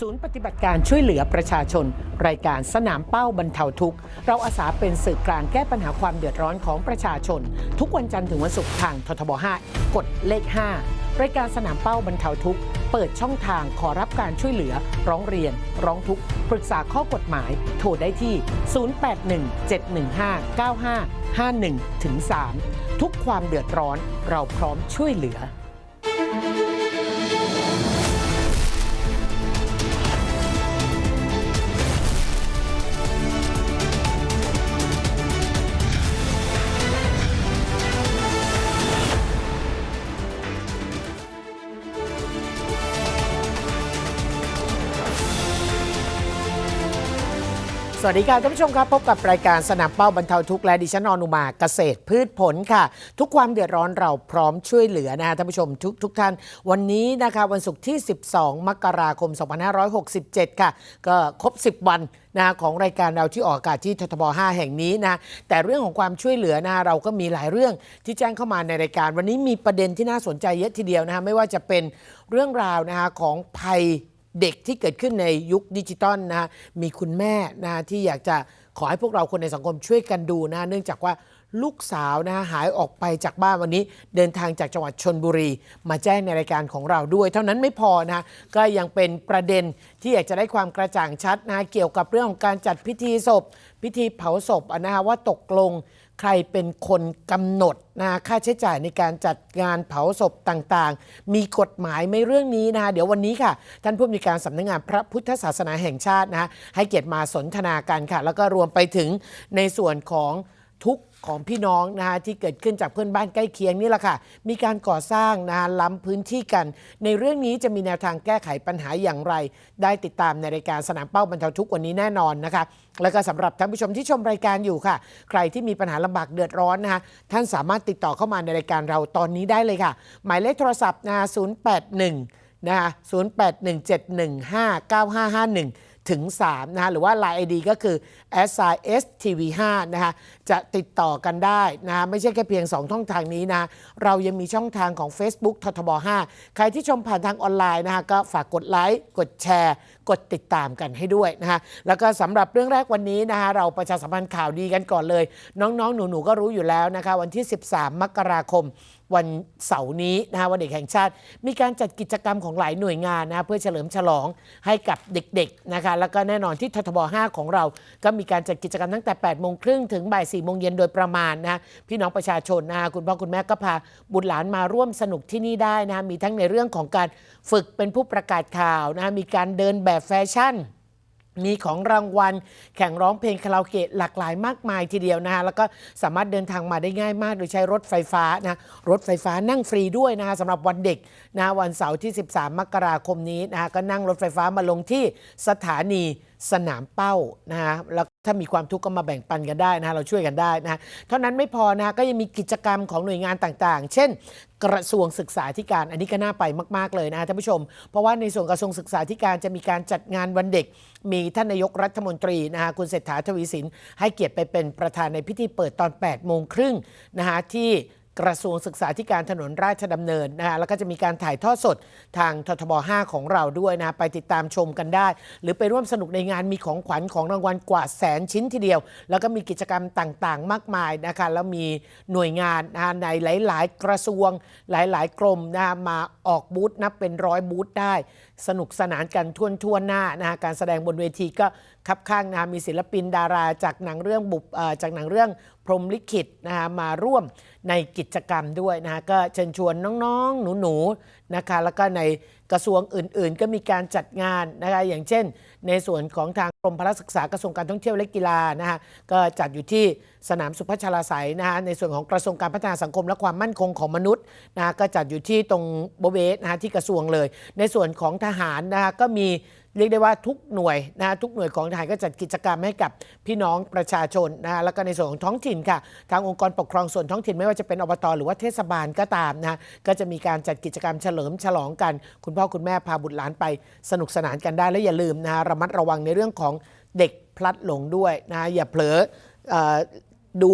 ศูนย์ปฏิบัติการช่วยเหลือประชาชน รายการสนามเป้าบรรเทาทุกข์ เราอาสาเป็นสื่อกลางแก้ปัญหาความเดือดร้อนของประชาชน ทุกวันจันทร์ถึงวันศุกร์ทางททบ 5 กดเลข 5 รายการสนามเป้าบรรเทาทุกข์ เปิดช่องทางขอรับการช่วยเหลือ ร้องเรียน ร้องทุกข์ ปรึกษาข้อกฎหมาย โทรได้ที่ 0817159551ถึง3ทุกความเดือดร้อนเราพร้อมช่วยเหลือ วัสดีค่ะท่านผู้ชมครับ พบกับรายการสนามเป้าบรรเทาทุกข์และดิฉันอนุมาเกษตรพืชผลค่ะ ทุกความเดือดร้อนเราพร้อมช่วยเหลือนะคะท่านผู้ชมทุกทุกท่าน วันนี้นะคะวันศุกร์ที่ 12 มกราคม 2567 ค่ะ ก็ครบ 10 วันนะของรายการเราที่ออกอากาศที่ททบ 5 แห่งนี้นะแต่เรื่องของความช่วยเหลือนะเราก็มีหลายเรื่องที่แจ้งเข้ามาในรายการ วันนี้มีประเด็นที่น่าสนใจเยอะทีเดียวนะคะไม่ว่าจะเป็นเรื่องราวนะคะของภัย เด็กที่เกิดขึ้นในยุคดิจิตอลนะฮะมีคุณแม่นะที่อยากจะขอให้พวกเราคนในสังคมช่วยกันดูนะเนื่องจากว่าลูกสาวนะหายออกไปจากบ้านวันนี้ เดินทางจากจังหวัดชนบุรี มาแจ้งในรายการของเราด้วย เท่านั้นไม่พอนะฮะก็ยังเป็นประเด็นที่อยากจะได้ความกระจ่างชัดนะเกี่ยวกับเรื่องของการจัดพิธีศพ พิธีเผาศพนะฮะว่าตกลง ใครเป็นคนกำหนดนะค่าใช้จ่ายในการจัดงานเผาศพต่างๆ มีกฎหมายไหม่เรื่องนี้นะคะเดี๋ยววันนี้ค่ะ ท่านผู้มีการสำนักงานพระพุทธศาสนาแห่งชาตินะให้เกียรติมาสนทนากันค่ะ แล้วก็รวมไปถึงในส่วนของทุก ของพี่น้องนะคะที่เกิดขึ้นจากเพื่อนบ้านใกล้เคียงนี่แหละค่ะ มีการก่อสร้างนะคะล้ำพื้นที่กัน ในเรื่องนี้จะมีแนวทางแก้ไขปัญหาอย่างไร ได้ติดตามในรายการสนามเป้าบรรเทาทุกข์วันนี้แน่นอนนะคะ แล้วก็สำหรับท่านผู้ชมที่ชมรายการอยู่ค่ะ ใครที่มีปัญหาลำบากเดือดร้อนนะคะท่านสามารถติดต่อเข้ามาในรายการเราตอนนี้ได้เลยค่ะ หมายเลขโทรศัพท์นะคะ081นะคะ0817159551 ถึง3นะคะหรือว่า Line ID ก็คือ s i s t v 5นะคะจะติดต่อกันได้นะคะไม่ใช่แค่เพียง 2 ช่องทางนี้นะเรายังมีช่องทางของ Facebook ททบ 5 ใครที่ชมผ่านทางออนไลน์นะคะก็ฝากกดไลค์กดแชร์ กดติดตามกันให้ด้วยนะคะแล้วก็สำหรับเรื่องแรกวันนี้นะคะเราประชาสัมพันธ์ข่าวดีกันก่อนเลย น้องๆ หนูๆ ก็รู้อยู่แล้วนะคะวันที่ 13 มกราคมวันเสาร์นี้นะคะวันเด็กแห่งชาติ มีการจัดกิจกรรมของหลายหน่วยงานนะเพื่อเฉลิมฉลองให้กับเด็กๆนะคะแล้วก็แน่นอนที่ททบ 5 ของเรา ก็มีการจัดกิจกรรมตั้งแต่8โมงครึ่งถึงบ่าย4โมงเย็นโดยประมาณนะพี่น้องประชาชนนะะคุณพ่อคุณแม่ก็พาบุตรหลานมาร่วมสนุกที่นี่ได้นะมีทั้งในเรื่องของการฝึกเป็นผู้ประกาศข่าวนะมีการเดินแบบแฟชั่น มีของรางวัลแข่งร้องเพลงคาราโอเกะหลากหลายมากมายทีเดียวนะคะแล้วก็สามารถเดินทางมาได้ง่ายมาก โดยใช้รถไฟฟ้านะรถไฟฟ้านั่งฟรีด้วยนะคะสำหรับวันเด็กนะวันเสาร์ที่ 13 มกราคมนี้นะคะก็นั่งรถไฟฟ้ามาลงที่สถานีสนามเป้านะคะแล้ว ถ้ามีความทุกข์ก็มาแบ่งปันกันได้นะฮะเราช่วยกันได้นะฮะเท่านั้นไม่พอนะก็ยังมีกิจกรรมของหน่วยงานต่างๆ เช่น กระทรวงศึกษาธิการอันนี้ก็น่าไปมากๆเลยนะฮะท่านผู้ชม เพราะว่าในส่วนกระทรวงศึกษาธิการจะมีการจัดงานวันเด็ก มีท่านนายกรัฐมนตรีนะฮะคุณเศรษฐาทวีสินให้เกียรติไปเป็นประธานในพิธีเปิดตอน8โมงครึ่งนะฮะที่ กระทรวงศึกษาธิการถนนราชดำเนินนะฮะแล้วก็จะมีการถ่ายทอดสดทางททบ 5 ของเราด้วยนะ ไปติดตามชมกันได้ หรือไปร่วมสนุกในงานมีของขวัญของรางวัลกว่าแสนชิ้นทีเดียว แล้วก็มีกิจกรรมต่างๆ มากมายนะคะแล้วมีหน่วยงานนะฮะในหลาย ๆ กระทรวงหลาย ๆ กรมนะมาออกบูธนับเป็นร้อยบูธได้ สนุกสนานกันทั่วทั่วๆหน้านะฮะการแสดงบนเวทีก็ คับข้างนะมีศิลปินดาราจากหนังเรื่องบุบจากหนังเรื่องพรมลิขิตนะฮะมาร่วมในกิจกรรมด้วยนะฮะก็เชิญชวนน้องๆ หนูๆนะคะแล้วก็ในกระทรวงอื่นๆ ก็มีการจัดงานนะคะอย่างเช่น ในส่วนของทางกรมพละศึกษากระทรวงการท่องเที่ยวและกีฬานะฮะก็จัดอยู่ที่สนามสุพัชราไสยนะฮะในส่วนของกระทรวงการพัฒนาสังคมและความมั่นคงของมนุษย์นะะก็จัดอยู่ที่ตรงโบเบสนะฮะที่กระทรวงเลย ในส่วนของทหารนะฮะก็มี เรียกได้ว่าทุกหน่วยนะฮะทุกหน่วยของทหารก็จัดกิจกรรมให้กับพี่น้องประชาชนนะฮะแล้วก็ในส่วนของท้องถิ่นค่ะ ทางองค์กรปกครองส่วนท้องถิ่นไม่ว่าจะเป็นอบตหรือว่าเทศบาลก็ตามนะฮะก็จะมีการจัดกิจกรรมเฉลิมฉลองกัน คุณพ่อคุณแม่พาบุตรหลานไปสนุกสนานกันได้และอย่าลืมนะระมัดระวังในเรื่องของเด็กพลัดหลงด้วยนะอย่าเผลอ ดู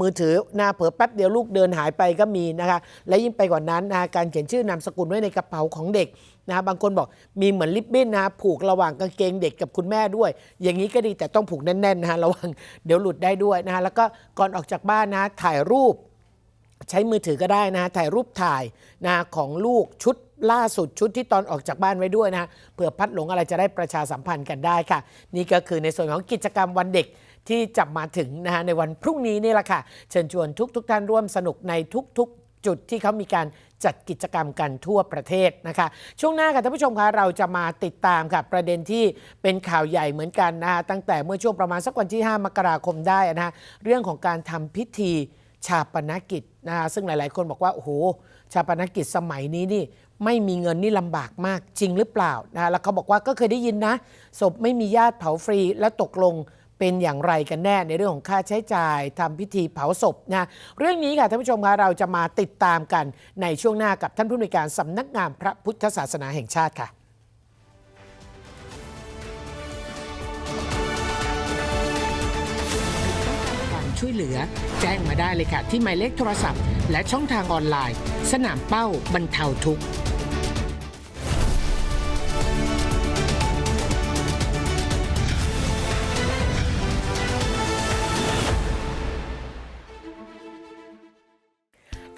มือถือหน้าเผลอแป๊บเดียวลูกเดินหายไปก็มีนะคะ และยิ่งไปกว่านั้นนะการเขียนชื่อนามสกุลไว้ในกระเป๋าของเด็กนะบางคนบอกมีเหมือนลิปบิ้นนะผูกระหว่างกางเกงเด็กกับคุณแม่ด้วย อย่างนี้ก็ดีแต่ต้องผูกแน่นๆนะระวังเดี๋ยวหลุดได้ด้วยนะฮะแล้วก็ก่อนออกจากบ้านนะถ่ายรูป ใช้มือถือก็ได้นะถ่ายรูปถ่ายนะของลูกชุดล่าสุดชุดที่ตอนออกจากบ้านไว้ด้วยนะเผื่อพัดหลงอะไรจะได้ประชาสัมพันธ์กันได้ค่ะ นี่ก็คือในส่วนของกิจกรรมวันเด็ก ที่จะมาถึงนะฮะในวันพรุ่งนี้นี่แหละค่ะ เชิญชวนทุกๆทท่านร่วมสนุกในทุกๆจุดที่เขามีการจัดกิจกรรมกันทั่วประเทศนะคะ ช่วงหน้าค่ะท่านผู้ชมคะเราจะมาติดตามค่ะประเด็นที่เป็นข่าวใหญ่เหมือนกันนะฮะตั้งแต่เมื่อช่วงประมาณสักวันที่ 5 มกราคมได้นะฮะเรื่องของการทำพิธีชาปนกิจนะฮะซึ่งหลาย ๆ คนบอกว่าโอ้โหชาปนกิจสมัยนี้นี่ไม่มีเงินนี่ลำบากมากจริงหรือเปล่านะแล้วเขาบอกว่าก็เคยได้ยินนะศพไม่มีญาติเผาฟรีแล้วตกลง เป็นอย่างไรกันแน่ในเรื่องของค่าใช้จ่ายทำพิธีเผาศพนะเรื่องนี้ค่ะท่านผู้ชมคะเราจะมาติดตามกันในช่วงหน้ากับท่านผู้อำนวยการสำนักงานพระพุทธศาสนาแห่งชาติค่ะความช่วยเหลือ แจ้งมาได้เลยค่ะ ที่หมายเลขโทรศัพท์ และช่องทางออนไลน์ สนามเป้าบรรเทาทุกข์